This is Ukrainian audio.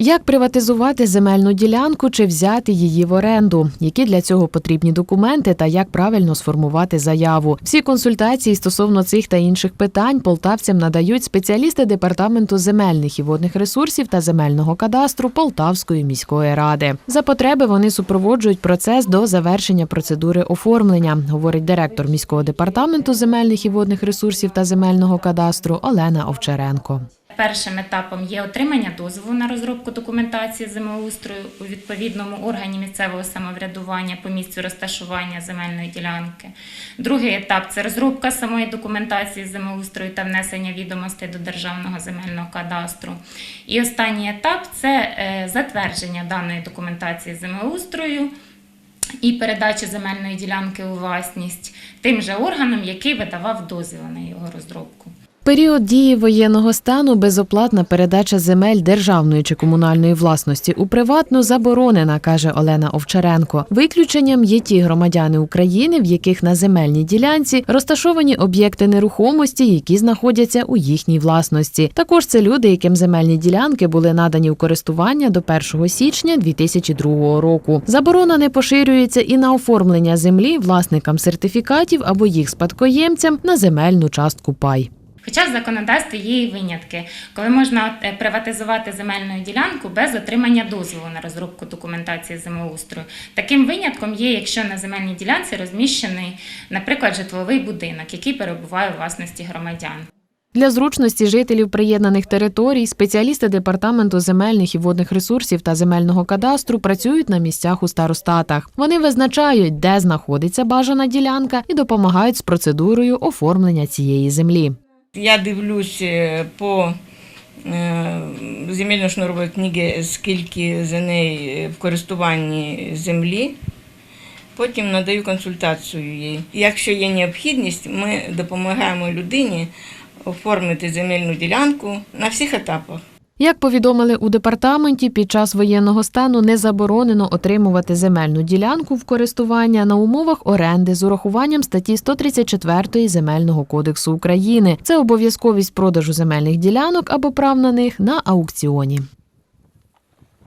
Як приватизувати земельну ділянку чи взяти її в оренду? Які для цього потрібні документи та як правильно сформувати заяву? Всі консультації стосовно цих та інших питань полтавцям надають спеціалісти департаменту земельних і водних ресурсів та земельного кадастру Полтавської міської ради. За потреби вони супроводжують процес до завершення процедури оформлення, говорить директор міського департаменту земельних і водних ресурсів та земельного кадастру Олена Овчаренко. Першим етапом є отримання дозволу на розробку документації землеустрою у відповідному органі місцевого самоврядування по місцю розташування земельної ділянки. Другий етап це розробка самої документації землеустрою та внесення відомостей до державного земельного кадастру. І останній етап це е, затвердження даної документації землеустрою. І передача земельної ділянки у власність тим же органам, який видавав дозвіл на його розробку. Період дії воєнного стану безоплатна передача земель державної чи комунальної власності у приватну заборонена, каже Олена Овчаренко. Виключенням є ті громадяни України, в яких на земельній ділянці розташовані об'єкти нерухомості, які знаходяться у їхній власності. Також це люди, яким земельні ділянки були надані в користування до 1 січня 2002 року. Заборона не поширюється і на оформлення землі власникам сертифікатів або їх спадкоємцям на земельну частку пай. Хоча в законодавстві є і винятки, коли можна е, приватизувати земельну ділянку без отримання дозволу на розробку документації землеустрою. Таким винятком є, якщо на земельній ділянці розміщений, наприклад, житловий будинок, який перебуває у власності громадян. Для зручності жителів приєднаних територій спеціалісти департаменту земельних і водних ресурсів та земельного кадастру працюють на місцях у старостатах. Вони визначають, де знаходиться бажана ділянка, і допомагають з процедурою оформлення цієї землі. Я дивлюсь е, по е, земельно-шнурової книги, скільки за неї е, в користуванні землі. Потім надаю консультацію їй. Якщо є необхідність, ми допомагаємо людині оформити земельну ділянку на всіх етапах. Як повідомили у департаменті, під час воєнного стану не заборонено отримувати земельну ділянку в користування на умовах оренди з урахуванням статті 134 Земельного кодексу України. Це обов'язковість продажу земельних ділянок або прав на них на аукціоні.